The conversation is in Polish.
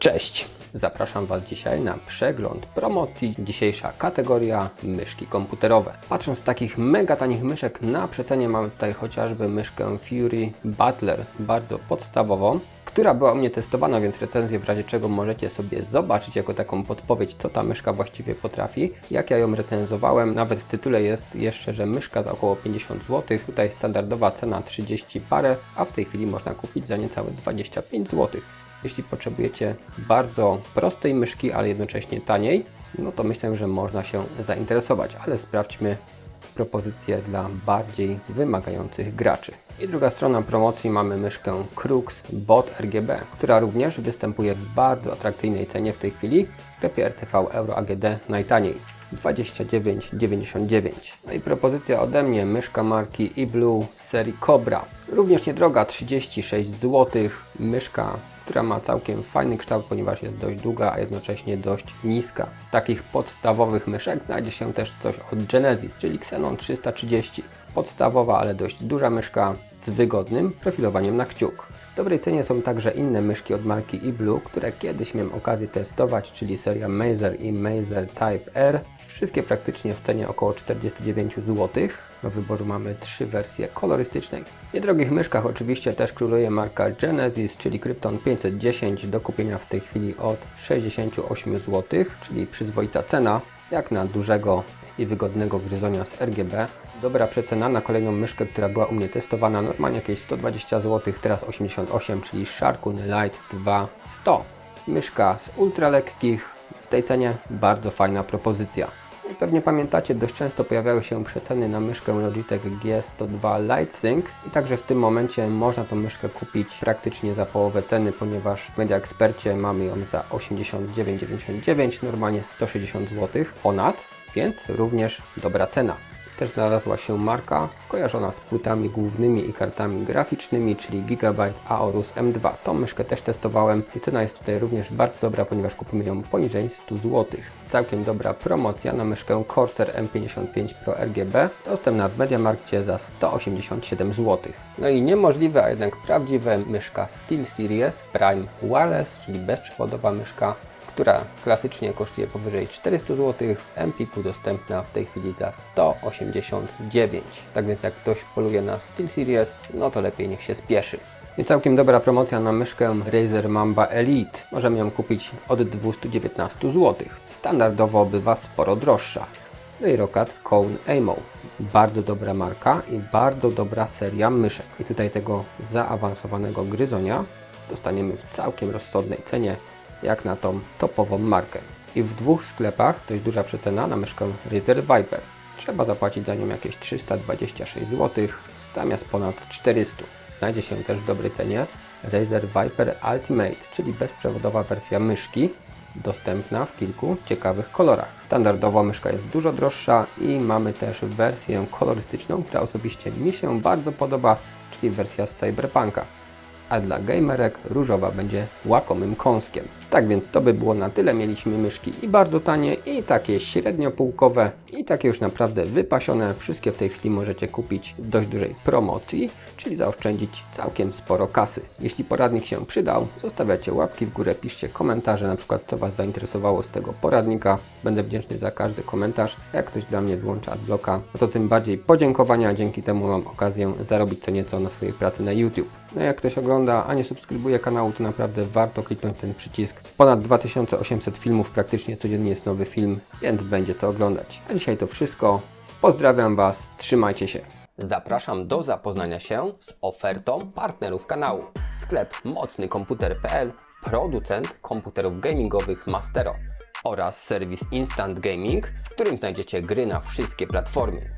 Cześć! Zapraszam Was dzisiaj na przegląd promocji. Dzisiejsza kategoria myszki komputerowe. Patrząc z takich mega tanich myszek na przecenie mamy tutaj chociażby myszkę Fury Butler, bardzo podstawową, która była u mnie testowana, więc recenzję w razie czego możecie sobie zobaczyć jako taką podpowiedź, co ta myszka właściwie potrafi. Jak ja ją recenzowałem, nawet w tytule jest jeszcze, że myszka za około 50 zł. Tutaj standardowa cena 30 parę, a w tej chwili można kupić za niecałe 25 zł. Jeśli potrzebujecie bardzo prostej myszki, ale jednocześnie taniej, no to myślę, że można się zainteresować, ale sprawdźmy propozycje dla bardziej wymagających graczy. I druga strona promocji mamy myszkę Crux Bot RGB, która również występuje w bardzo atrakcyjnej cenie w tej chwili w sklepie RTV Euro AGD najtaniej. 29,99. No i propozycja ode mnie, myszka marki eBlue z serii Cobra. Również niedroga, 36 zł. Myszka, która ma całkiem fajny kształt, ponieważ jest dość długa, a jednocześnie dość niska. Z takich podstawowych myszek znajdzie się też coś od Genesis, czyli Xenon 330. Podstawowa, ale dość duża myszka z wygodnym profilowaniem na kciuk. Dobrej cenie są także inne myszki od marki eBlue, które kiedyś miałem okazję testować, czyli seria Mazer i Mazer Type R. Wszystkie praktycznie w cenie około 49 zł. Do wyboru mamy trzy wersje kolorystycznej. W niedrogich myszkach oczywiście też króluje marka Genesis, czyli Krypton 510 do kupienia w tej chwili od 68 zł, czyli przyzwoita cena, jak na dużego i wygodnego gryzonia z RGB. Dobra przecena na kolejną myszkę, która była u mnie testowana, normalnie jakieś 120 zł, teraz 88, czyli Sharkun Lite 2 100. Myszka z ultra lekkich, w tej cenie bardzo fajna propozycja. I pewnie pamiętacie, dość często pojawiały się przeceny na myszkę Logitech G102 LightSync i także w tym momencie można tą myszkę kupić praktycznie za połowę ceny, ponieważ w Media Expercie mamy ją za 89,99, normalnie 160 zł ponad, więc również dobra cena. Też znalazła się marka kojarzona z płytami głównymi i kartami graficznymi, czyli Gigabyte Aorus M2. Tą myszkę też testowałem i cena jest tutaj również bardzo dobra, ponieważ kupimy ją poniżej 100 zł. Całkiem dobra promocja na myszkę Corsair M55 Pro RGB, dostępna w Mediamarkcie za 187 zł. No i niemożliwe, a jednak prawdziwe myszka SteelSeries Prime Wireless, czyli bezprzewodowa myszka która klasycznie kosztuje powyżej 400 zł, w Empiku dostępna w tej chwili za 189. Tak więc jak ktoś poluje na SteelSeries, no to lepiej niech się spieszy. I całkiem dobra promocja na myszkę Razer Mamba Elite. Możemy ją kupić od 219 zł. Standardowo bywa sporo droższa. No i Rokat Cone Amo. Bardzo dobra marka i bardzo dobra seria myszek. I tutaj tego zaawansowanego gryzonia dostaniemy w całkiem rozsądnej cenie jak na tą topową markę. I w dwóch sklepach dość duża przecena na myszkę Razer Viper. Trzeba zapłacić za nią jakieś 326 zł zamiast ponad 400. Znajdzie się też w dobrej cenie Razer Viper Ultimate, czyli bezprzewodowa wersja myszki, dostępna w kilku ciekawych kolorach. Standardowo myszka jest dużo droższa i mamy też wersję kolorystyczną, która osobiście mi się bardzo podoba, czyli wersja z Cyberpunka a dla gamerek różowa będzie łakomym kąskiem. Tak więc to by było na tyle. Mieliśmy myszki i bardzo tanie, i takie średnio półkowe, i takie już naprawdę wypasione. Wszystkie w tej chwili możecie kupić w dość dużej promocji, czyli zaoszczędzić całkiem sporo kasy. Jeśli poradnik się przydał, zostawiacie łapki w górę, piszcie komentarze, na przykład co Was zainteresowało z tego poradnika. Będę wdzięczny za każdy komentarz. Jak ktoś dla mnie wyłącza adblocka, no to tym bardziej podziękowania. Dzięki temu mam okazję zarobić co nieco na swojej pracy na YouTube. No jak ktoś ogląda, a nie subskrybuje kanału, to naprawdę warto kliknąć ten przycisk. Ponad 2800 filmów, praktycznie codziennie jest nowy film, więc będzie co oglądać. A dzisiaj to wszystko. Pozdrawiam Was, trzymajcie się. Zapraszam do zapoznania się z ofertą partnerów kanału. Sklep mocnykomputer.pl, producent komputerów gamingowych Mastero oraz serwis Instant Gaming, w którym znajdziecie gry na wszystkie platformy.